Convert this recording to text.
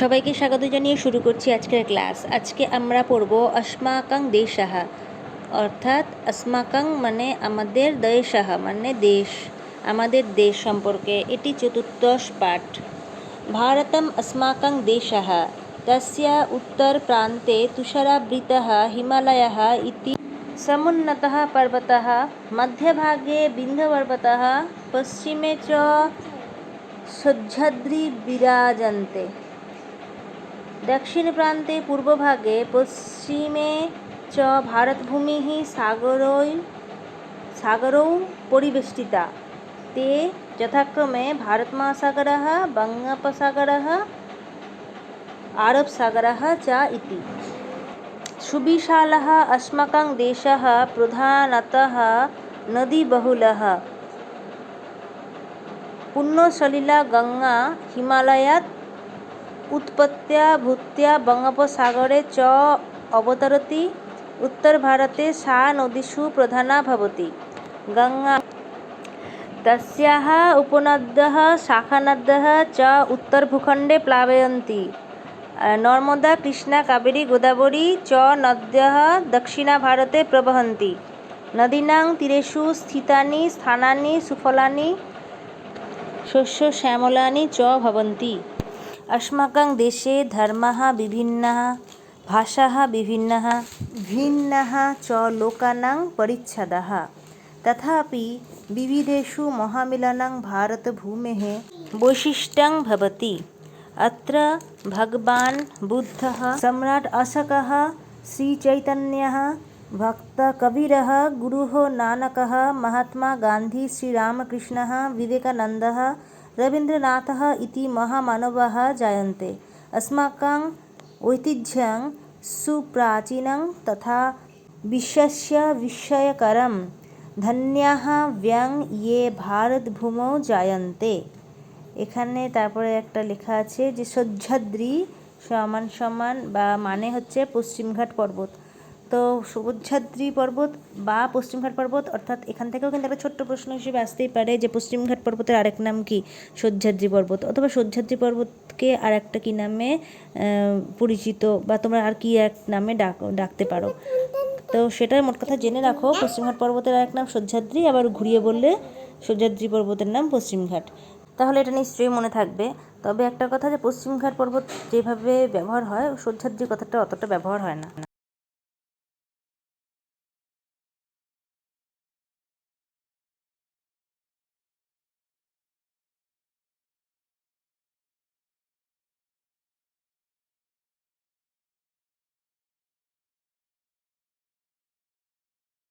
সবাইকে স্বাগত জানিয়ে শুরু করছি আজকের ক্লাস আজকে আমরা পড়ব अस्माकं দেশাহ অর্থাৎ अस्माकं মানে আমাদের দেশাহ মানে দেশ আমাদের দেশ সম্পর্কে এটি চতুর্দশ পাঠ ভারতম अस्माकं দেশাহ তস্য उत्तरप्रान्ते तुषारावृतः हिमालयः इति समुन्नतः पर्वतः मध्यभागे बिन्ध्यपर्वतः पश्चिमे च सह्याद्री विराजन्ते दक्षिणप्रान्ते पूर्वभागे पश्चिमे च भारतभूमिः सागरौ सागरौ परिवेष्टिता ते यथाक्रमे भारतमहासागरः बङ्गोपसागरः आरबसागरः च इति सुविशालः अस्माकं देशः प्रधानतः नदीबहुलः पुण्यसलिला गङ्गा हिमालयात् उत्पत्त्या भूत्या बङ्गोपसागरे च अवतरति उत्तरभारते सा नदीषु प्रधाना भवति गङ्गा तस्याः उपनद्यः शाखानद्यः च उत्तरभूखण्डे प्लावयन्ति नर्मदा कृष्णा कावेरी गोदावरी च नद्यः दक्षिणभारते प्रवहन्ति नदीनां तीरेषु स्थितानि स्थानानि सुफलानि शस्यश्यामलानि च भवन्ति अस्माकं देशे धर्मः विभिन्नः, भाषाः विभिन्नः। भिन्नः च लोकानां परिच्छदः। तथापि विविधेषु महामिलनं भारतभूमेः वैशिष्ट्यं भवति। अत्र भगवान् बुद्धः, सम्राट् अशोकः, श्रीचैतन्यः भक्तकबीरः गुरुः नानकः, महात्मा गान्धी, श्रीरामकृष्णः, विवेकानन्दः रवीन्द्रनाथः इति महामानवाः जायन्ते अस्माकम् ऐतिह्यं सुप्राचीनं तथा विश्वस्य विस्मयकरं ধন্যাः ব্যং ইয়ে ভারতভূমৌ জায়ন্তে এখানে তারপরে একটা লেখা আছে যে সহ্যাদ্রি সমান সমান বা মানে হচ্ছে পশ্চিমঘাট পর্বত তো সহ্যাদ্রি পর্বত বা পশ্চিমঘাট পর্বত, অর্থাৎ এখান থেকেও কিন্তু একটা ছোট্ট প্রশ্ন হিসেবে আসতেই পারে যে পশ্চিমঘাট পর্বতের আরেক নাম কি? সহ্যাদ্রি পর্বত। অথবা সহ্যাদ্রি পর্বতকে আর একটা কী নামে পরিচিত বা তোমরা আর কি এক নামে ডাক ডাকতে পারো। তো সেটা মোট কথা জেনে রাখো পশ্চিমঘাট পর্বতের আরেক নাম সহ্যাদ্রি আবার ঘুরিয়ে বললে সহ্যাদ্রি পর্বতের নাম পশ্চিমঘাট তাহলে এটা নিশ্চয়ই মনে থাকবে। তবে একটা কথা যে পশ্চিমঘাট পর্বত যেভাবে ব্যবহার হয় সহ্যাদ্রি কথাটা অতটা ব্যবহার হয় না।